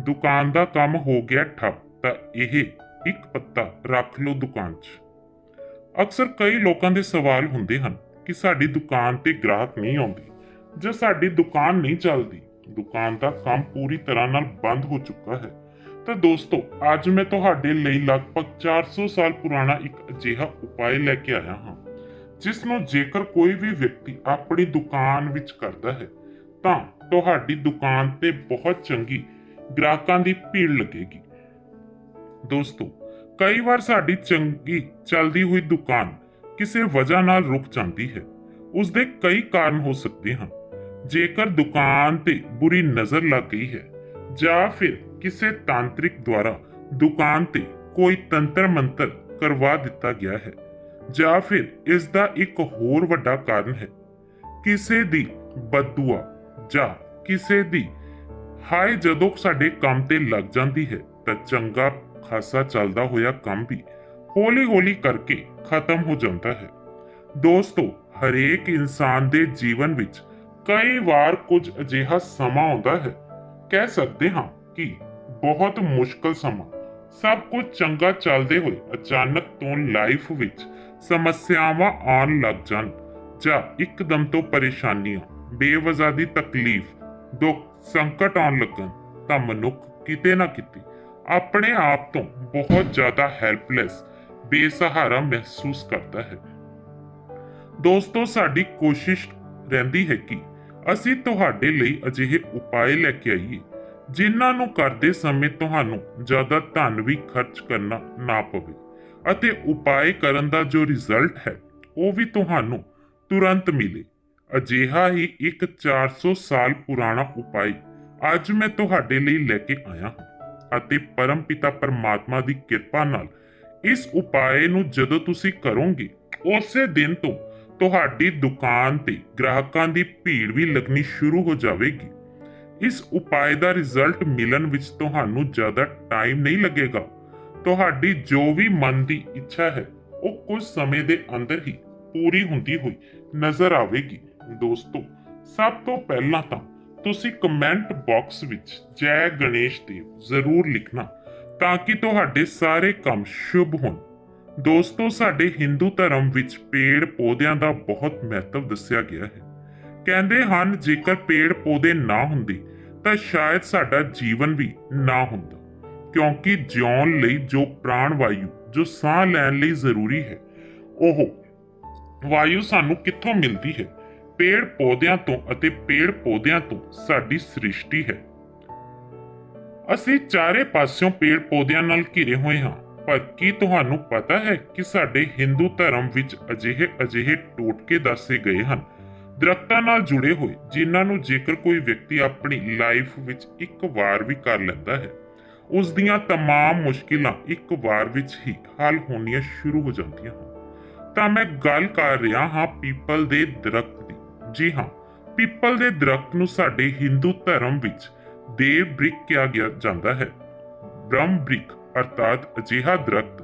ਦੁਕਾਨ ਦਾ ਕੰਮ ਹੋ ਗਿਆ ਠੱਪ, ਤਾਂ ਇਹ ਇੱਕ ਪੱਤਾ ਰੱਖ ਲਓ ਦੁਕਾਨ 'ਚ। ਅਕਸਰ ਕਈ ਲੋਕਾਂ ਦੇ ਸਵਾਲ ਹੁੰਦੇ ਹਨ ਕਿ ਸਾਡੀ ਦੁਕਾਨ ਤੇ ਗ੍ਰਾਹਕ ਨਹੀਂ ਆਉਂਦੇ ਜਾਂ ਸਾਡੀ ਦੁਕਾਨ ਨਹੀਂ ਚੱਲਦੀ। ਦੁਕਾਨ ਦਾ ਕੰਮ ਪੂਰੀ ਤਰ੍ਹਾਂ ਨਾਲ ਬੰਦ ਹੋ ਚੁੱਕਾ ਹੈ। ਤਾਂ ਦੋਸਤੋ, ਅੱਜ ਮੈਂ ਤੁਹਾਡੇ ਲਈ ਲਗਭਗ 400 ਸਾਲ ਪੁਰਾਣਾ ਇੱਕ ਅਜਿਹਾ ਉਪਾਅ ਲੈ ਕੇ ਆਇਆ ਹਾਂ, ਜਿਸ ਨੂੰ ਜੇਕਰ ਕੋਈ ਵੀ ਵਿਅਕਤੀ ਆਪਣੀ ਦੁਕਾਨ ਵਿੱਚ ਕਰਦਾ ਹੈ, ਤਾਂ ਤੁਹਾਡੀ ਦੁਕਾਨ ਤੇ ਬਹੁਤ ਚੰਗੀ ਗ੍ਰਾਹਕਾਂ ਦੀ ਭੀੜ ਲੱਗੇਗੀ ਦੋਸਤੋ ਕਈ ਵਾਰ ਸਾਡੀ ਚੰਗੀ ਚੱਲਦੀ ਹੋਈ ਦੁਕਾਨ ਕਿਸੇ ਵਜ੍ਹਾ ਨਾਲ ਰੁਕ ਜਾਂਦੀ ਹੈ ਉਸ ਦੇ ਕਈ ਕਾਰਨ ਹੋ ਸਕਦੇ ਹਨ ਜੇਕਰ ਦੁਕਾਨ ਤੇ ਬੁਰੀ ਨਜ਼ਰ ਲੱਗ ਗਈ ਹੈ ਜਾਂ ਫਿਰ ਕਿਸੇ ਤਾਂਤਰਿਕ ਦੁਆਰਾ ਦੁਕਾਨ ਤੇ ਕੋਈ ਤੰਤਰ ਮੰਤਰ ਕਰਵਾ ਦਿੱਤਾ ਗਿਆ ਹੈ ਜਾਂ ਫਿਰ ਇਸ ਦਾ ਇੱਕ ਹੋਰ ਵੱਡਾ ਕਾਰਨ ਹੈ ਕਿਸੇ ਦੀ ਬਦਦੁਆ ਜਾਂ ਕਿਸੇ ਦੀ ਹਾਏ, ਜਦੋਂ ਸਾਡੇ ਕੰਮ ਤੇ ਲੱਗ ਜਾਂਦੀ ਹੈ, ਤਾਂ ਚੰਗਾ ਖਾਸਾ ਚੱਲਦਾ ਹੋਇਆ ਕੰਮ ਵੀ ਹੌਲੀ-ਹੌਲੀ ਕਰਕੇ ਖਤਮ ਹੋ ਜਾਂਦਾ ਹੈ। ਦੋਸਤੋ, ਹਰੇਕ ਇਨਸਾਨ ਦੇ ਜੀਵਨ ਵਿੱਚ ਕਈ ਵਾਰ ਕੁਝ ਅਜਿਹਾ ਸਮਾਂ ਆਉਂਦਾ ਹੈ। ਕਹਿ ਸਕਦੇ ਹਾਂ ਕਿ ਬਹੁਤ ਮੁਸ਼ਕਲ ਸਮਾਂ। ਸਭ ਕੁਝ ਚੰਗਾ ਚੱਲਦੇ ਹੋਏ ਅਚਾਨਕ ਤੋਂ ਲਾਈਫ ਵਿੱਚ ਸਮੱਸਿਆਵਾਂ ਆਉਣ ਲੱਗ ਜਾਣ ਜਾਂ ਇੱਕਦਮ ਤੋਂ ਪਰੇਸ਼ਾਨੀਆਂ, ਬੇਵਜ੍ਹਾ ਦੀ ਤਕਲੀਫ ਦੁੱਖ ਸੰਕਟ ਆਉਣ ਲੱਗਣ ਤਾਂ ਮਨੁੱਖ ਕਿਤੇ ਨਾ ਕਿਤੇ ਆਪਣੇ ਆਪ ਤੋਂ ਬਹੁਤ ਜ਼ਿਆਦਾ ਹੈਲਪਲੈਸ ਬੇਸਹਾਰਾ ਮਹਿਸੂਸ ਕਰਦਾ ਹੈ। ਦੋਸਤੋ, ਸਾਡੀ ਕੋਸ਼ਿਸ਼ ਰਹਿੰਦੀ ਹੈ ਕਿ ਅਸੀਂ ਤੁਹਾਡੇ ਲਈ ਅਜਿਹੇ ਉਪਾਅ ਲੈ ਕੇ ਆਈਏ, ਜਿਨ੍ਹਾਂ ਨੂੰ ਕਰਦੇ ਸਮੇਂ ਤੁਹਾਨੂੰ ਜ਼ਿਆਦਾ ਧਨ ਵੀ ਖਰਚ ਕਰਨਾ ਨਾ ਪਵੇ ਅਤੇ ਉਪਾਅ ਕਰਨ ਦਾ ਜੋ ਰਿਜ਼ਲਟ ਹੈ, ਉਹ ਵੀ ਤੁਹਾਨੂੰ ਤੁਰੰਤ ਮਿਲੇ। ਅਜਿਹਾ ਹੀ ਇੱਕ 400 ਸਾਲ ਪੁਰਾਣਾ ਉਪਾਅ ਅੱਜ ਮੈਂ ਤੁਹਾਡੇ ਲਈ ਲੈ ਕੇ ਆਇਆ ਹਾਂ ਅਤੇ ਪਰਮਪਿਤਾ ਪਰਮਾਤਮਾ ਦੀ ਕਿਰਪਾ ਨਾਲ ਇਸ ਉਪਾਅ ਨੂੰ ਜਦੋਂ ਤੁਸੀਂ ਕਰੋਗੇ, ਉਸੇ ਦਿਨ ਤੋਂ ਤੁਹਾਡੀ ਦੁਕਾਨ ਤੇ ਗ੍ਰਾਹਕਾਂ ਦੀ ਭੀੜ ਵੀ ਲੱਗਣੀ ਸ਼ੁਰੂ ਹੋ ਜਾਵੇਗੀ। ਇਸ ਉਪਾਅ ਦਾ ਰਿਜ਼ਲਟ ਮਿਲਣ ਵਿੱਚ ਤੁਹਾਨੂੰ ਜ਼ਿਆਦਾ ਟਾਈਮ ਨਹੀਂ ਲੱਗੇਗਾ। ਤੁਹਾਡੀ ਜੋ ਵੀ ਮਨ ਦੀ ਇੱਛਾ ਹੈ, ਉਹ ਕੁਝ ਸਮੇਂ ਦੇ ਅੰਦਰ ਹੀ ਪੂਰੀ ਹੁੰਦੀ ਹੋਈ ਨਜ਼ਰ ਆਵੇਗੀ। ਦੋਸਤੋ, ਸਭ ਤੋਂ ਪਹਿਲਾਂ ਤਾਂ ਤੁਸੀਂ ਕਮੈਂਟ ਬਾਕਸ ਵਿੱਚ ਜੈ ਗਣੇਸ਼ ਦੇਵ ਜ਼ਰੂਰ ਲਿਖਣਾ ਤਾਂ ਕਿ ਤੁਹਾਡੇ ਸਾਰੇ ਕੰਮ ਸ਼ੁਭ ਹੋਣ। ਦੋਸਤੋ, ਸਾਡੇ ਹਿੰਦੂ ਧਰਮ ਵਿੱਚ ਪੇੜ ਪੌਦਿਆਂ ਦਾ ਬਹੁਤ ਮਹੱਤਵ ਦੱਸਿਆ ਗਿਆ ਹੈ। ਕਹਿੰਦੇ ਹਨ, ਜੇਕਰ ਪੇੜ ਪੌਦੇ ਨਾ ਹੁੰਦੇ, ਤਾਂ ਸ਼ਾਇਦ ਸਾਡਾ ਜੀਵਨ ਵੀ ਨਾ ਹੁੰਦਾ। ਕਿਉਂਕਿ ਜਿਉਣ ਲਈ ਜੋ ਪ੍ਰਾਣ ਵਾਯੂ ਜੋ ਸਾਹ ਲੈਣ ਲਈ ਜ਼ਰੂਰੀ ਹੈ, ਉਹ ਵਾਯੂ ਸਾਨੂੰ ਕਿੱਥੋਂ ਮਿਲਦੀ ਹੈ? ਪੇੜ ਪੌਦਿਆਂ ਤੋਂ ਅਤੇ ਪੇੜ ਪੌਦਿਆਂ ਤੋਂ ਸਾਡੀ ਸ੍ਰਿਸ਼ਟੀ ਹੈ ਅਸੀਂ ਚਾਰੇ ਪਾਸਿਓਂ ਪੇੜ ਪੌਦਿਆਂ ਨਾਲ ਘਿਰੇ ਹੋਏ ਹਾਂ ਪਰ ਕੀ ਤੁਹਾਨੂੰ ਪਤਾ ਹੈ ਕਿ ਸਾਡੇ ਹਿੰਦੂ ਧਰਮ ਵਿੱਚ ਅਜਿਹੇ ਅਜਿਹੇ ਟੋਟਕੇ ਦੱਸੇ ਗਏ ਹਨ ਦਰਖਤਾਂ ਨਾਲ ਜੁੜੇ ਹੋਏ ਜਿਨ੍ਹਾਂ ਨੂੰ ਜੇਕਰ ਕੋਈ ਵਿਅਕਤੀ ਆਪਣੀ ਲਾਈਫ ਵਿੱਚ ਇੱਕ ਵਾਰ ਵੀ ਕਰ ਲੈਂਦਾ ਹੈ ਉਸ ਦੀਆਂ तमाम ਮੁਸ਼ਕਿਲਾਂ ਇੱਕ ਵਾਰ ਵਿੱਚ ਹੀ ਹੱਲ ਹੋਣੀਆਂ ਸ਼ੁਰੂ ਹੋ ਜਾਂਦੀਆਂ ਹਨ ਤਾਂ ਮੈਂ ਗੱਲ ਕਰ ਰਿਹਾ ਹਾਂ ਪੀਪਲ ਦੇ ਦਰਖਤ ਦੀ ਜੀ ਹਾਂ, ਪੀਪਲ ਦੇ ਦਰਖਤ ਨੂੰ ਸਾਡੇ ਹਿੰਦੂ ਧਰਮ ਵਿੱਚ ਦੇਵ ਬ੍ਰਿਕ ਕਿਹਾ ਗਿਆ ਜਾਂਦਾ ਹੈ। ਬ੍ਰਹਮ ਬ੍ਰਿਕ ਅਰਥਾਤ ਅਜਿਹਾ ਦਰਖਤ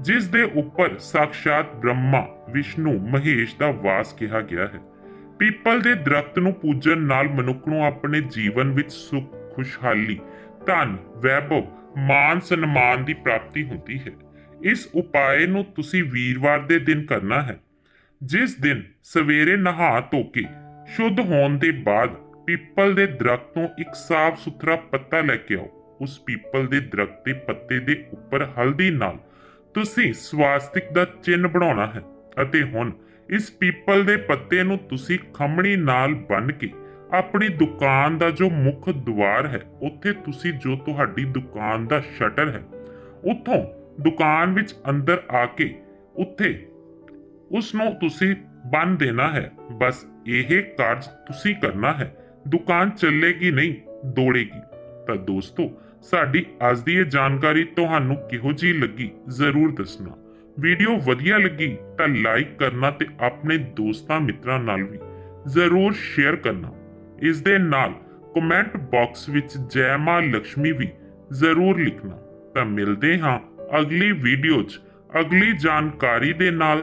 ਜਿਸ ਦੇ ਉੱਪਰ ਸਾਖਸ਼ਾਤ ਬ੍ਰਹਮਾ, ਵਿਸ਼ਨੂੰ, ਮਹੇਸ਼ ਦਾ ਵਾਸ ਕਿਹਾ ਗਿਆ ਹੈ। ਪੀਪਲ ਦੇ ਦਰਖਤ ਨੂੰ ਪੂਜਣ ਨਾਲ ਮਨੁੱਖ ਨੂੰ ਆਪਣੇ ਜੀਵਨ ਵਿੱਚ ਸੁੱਖ, ਖੁਸ਼ਹਾਲੀ, ਧਨ, ਵੈਭਵ, ਮਾਨ, ਸਨਮਾਨ ਦੀ ਪ੍ਰਾਪਤੀ ਹੁੰਦੀ ਹੈ। ਇਸ ਉਪਾਏ ਨੂੰ ਤੁਸੀਂ ਵੀਰਵਾਰ ਦੇ ਦਿਨ ਕਰਨਾ ਹੈ। ਜਿਸ ਦਿਨ ਸਵੇਰੇ ਨਹਾ ਧੋ ਕੇ ਸ਼ੁੱਧ ਹੋਣ ਦੇ ਬਾਅਦ ਪੀਪਲ ਦੇ ਦਰਖਤ ਤੋਂ ਇੱਕ ਸਾਫ਼ ਸੁਥਰਾ ਪੱਤਾ ਲੈ ਕੇ ਆਓ, ਉਸ ਪੀਪਲ ਦੇ ਦਰਖਤ ਦੇ ਪੱਤੇ ਦੇ ਉੱਪਰ ਹਲਦੀ ਨਾਲ ਤੁਸੀਂ ਸਵਾਸਤਿਕ ਦਾ ਚਿੰਨ੍ਹ ਬਣਾਉਣਾ ਹੈ ਅਤੇ ਹੁਣ ਇਸ ਪੀਪਲ ਦੇ ਪੱਤੇ ਨੂੰ ਤੁਸੀਂ ਖੰਮਣੀ ਨਾਲ ਬੰਨ ਕੇ ਆਪਣੀ ਦੁਕਾਨ ਦਾ ਜੋ ਮੁੱਖ ਦੁਆਰ ਹੈ, ਉੱਥੇ ਤੁਸੀਂ ਜੋ ਤੁਹਾਡੀ ਦੁਕਾਨ ਦਾ ਸ਼ਟਰ ਹੈ, ਉੱਥੋਂ ਦੁਕਾਨ ਵਿੱਚ ਅੰਦਰ ਆ ਕੇ ਉੱਥੇ ਉਸ ਨੂੰ ਤੁਸੀਂ ਬੰਨ ਦੇਣਾ ਹੈ। ਬਸ ਇਹ ਕਾਰਜ ਤੁਸੀਂ ਕਰਨਾ ਹੈ। ਦੁਕਾਨ ਚੱਲੇਗੀ ਨਹੀਂ, ਦੌੜੇਗੀ। ਤਾਂ ਦੋਸਤੋ, ਸਾਡੀ ਅੱਜ ਦੀ ਇਹ ਜਾਣਕਾਰੀ ਤੁਹਾਨੂੰ ਕਿਹੋ ਜਿਹੀ ਲੱਗੀ, ਜ਼ਰੂਰ ਦੱਸਣਾ। ਵੀਡੀਓ ਵਧੀਆ ਲੱਗੀ ਤਾਂ ਲਾਈਕ ਕਰਨਾ ਤੇ ਆਪਣੇ ਦੋਸਤਾਂ ਮਿੱਤਰਾਂ ਨਾਲ ਵੀ ਜ਼ਰੂਰ ਸ਼ੇਅਰ ਕਰਨਾ। ਇਸ ਦੇ ਨਾਲ ਕਮੈਂਟ ਬਾਕਸ ਵਿੱਚ ਜੈ ਮਾਂ ਲక్ష్ਮੀ ਵੀ ਜ਼ਰੂਰ ਲਿਖਣਾ। ਤਾਂ ਮਿਲਦੇ ਹਾਂ ਅਗਲੀ ਵੀਡੀਓ 'ਚ। ਅਗਲੀ ਜਾਣਕਾਰੀ ਦੇ ਨਾਲ